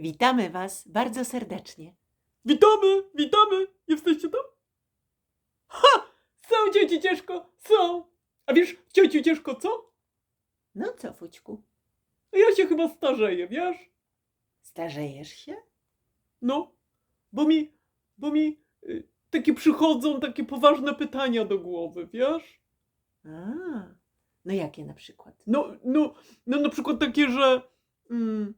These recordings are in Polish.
Witamy Was bardzo serdecznie. Witamy, witamy! Jesteście tam? Ha! Są dzieci ciężko, są! A wiesz, ciociu ciężko co? No co, Fućku, Ja się chyba starzeję, wiesz? starzejesz się? No, bo mi, bo mi y, takie przychodzą takie poważne pytania do głowy, wiesz? A, no jakie na przykład? No, no, no na przykład takie, że mm,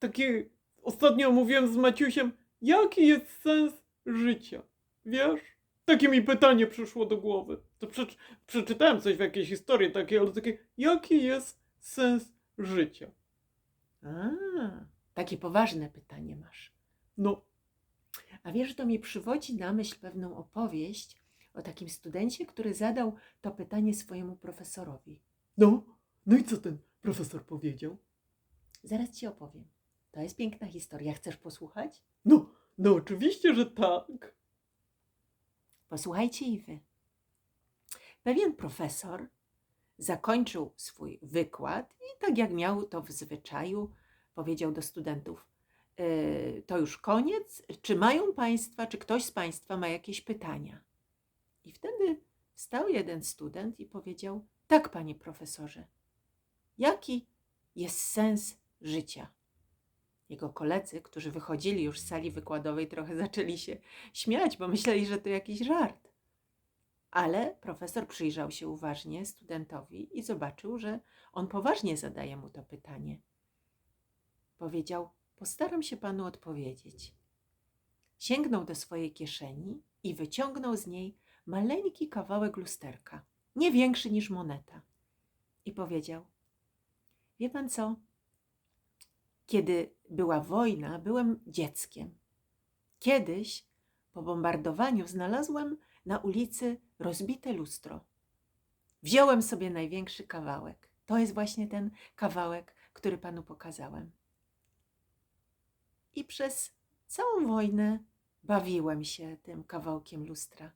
takie ostatnio mówiłem z Maciusiem, jaki jest sens życia, wiesz? Takie mi pytanie przyszło do głowy. To przeczy- przeczytałem coś w jakiejś historii takiej, ale takie, jaki jest sens życia? A, takie poważne pytanie masz. No, A wiesz, to mi przywodzi na myśl pewną opowieść o takim studencie, który zadał to pytanie swojemu profesorowi. no, no i co ten profesor powiedział? Zaraz Ci opowiem. To jest piękna historia. Chcesz posłuchać? No, no oczywiście, że tak. Posłuchajcie i Wy. Pewien profesor zakończył swój wykład i tak jak miał to w zwyczaju, powiedział do studentów: "Yy, To już koniec. Czy mają Państwa, czy ktoś z Państwa ma jakieś pytania? I wtedy stał jeden student i powiedział: Tak, panie profesorze. Jaki jest sens życia? Jego koledzy, którzy wychodzili już z sali wykładowej, trochę zaczęli się śmiać, bo myśleli, że to jakiś żart. Ale profesor przyjrzał się uważnie studentowi i zobaczył, że on poważnie zadaje mu to pytanie. Powiedział: Postaram się panu odpowiedzieć. Sięgnął do swojej kieszeni i wyciągnął z niej maleńki kawałek lusterka, nie większy niż moneta. I powiedział: Wie pan co? Kiedy była wojna, byłem dzieckiem. Kiedyś po bombardowaniu znalazłem na ulicy rozbite lustro. Wziąłem sobie największy kawałek. To jest właśnie ten kawałek, który panu pokazałem. I przez całą wojnę bawiłem się tym kawałkiem lustra.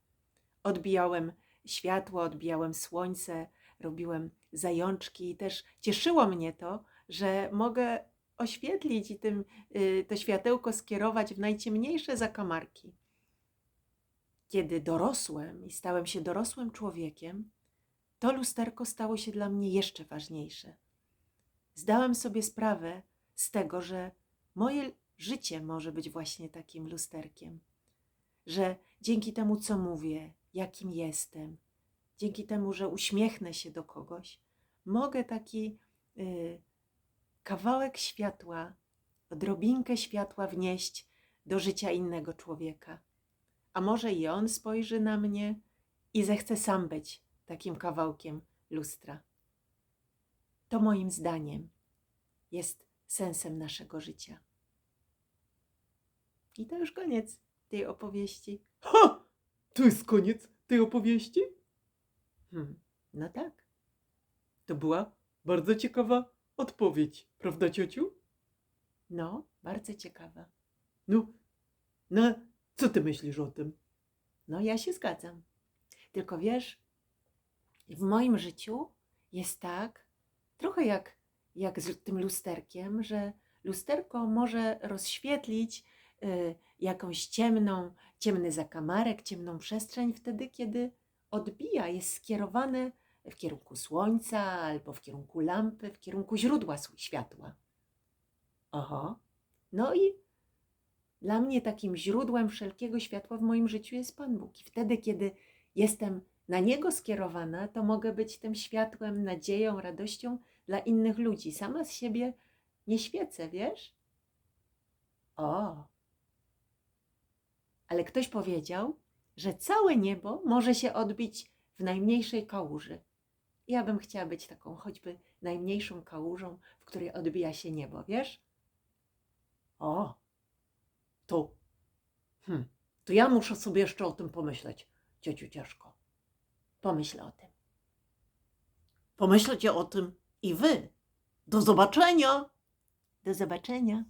Odbijałem światło, odbijałem słońce, robiłem zajączki i też cieszyło mnie to, że mogę oświetlić i tym, y, to światełko skierować w najciemniejsze zakamarki. Kiedy dorosłem i stałem się dorosłym człowiekiem, to lusterko stało się dla mnie jeszcze ważniejsze. Zdałem sobie sprawę z tego, że moje życie może być właśnie takim lusterkiem, że dzięki temu, co mówię, jakim jestem, dzięki temu, że uśmiechnę się do kogoś, mogę taki y, kawałek światła, odrobinkę światła wnieść do życia innego człowieka. A może i on spojrzy na mnie i zechce sam być takim kawałkiem lustra. To moim zdaniem jest sensem naszego życia. I to już koniec tej opowieści. Ha! To jest koniec tej opowieści? Hmm, no tak. To była bardzo ciekawa odpowiedź, prawda, ciociu? No, bardzo ciekawa. No, no, co ty myślisz o tym? No, ja się zgadzam. Tylko wiesz, w moim życiu jest tak, trochę jak, jak z tym lusterkiem, że lusterko może rozświetlić y, jakąś ciemną, ciemny zakamarek, ciemną przestrzeń wtedy, kiedy odbija, jest skierowane w kierunku słońca albo w kierunku lampy, w kierunku źródła światła. Oho. No i dla mnie takim źródłem wszelkiego światła w moim życiu jest Pan Bóg. I wtedy, kiedy jestem na Niego skierowana, to mogę być tym światłem, nadzieją, radością dla innych ludzi. Sama z siebie nie świecę, wiesz? O! Ale ktoś powiedział, że całe niebo może się odbić w najmniejszej kałuży. Ja bym chciała być taką choćby najmniejszą kałużą, w której odbija się niebo, wiesz? A, to, hmm, to ja muszę sobie jeszcze o tym pomyśleć, ciociu ciężko. Pomyśl o tym. Pomyślcie o tym i wy. Do zobaczenia! Do zobaczenia.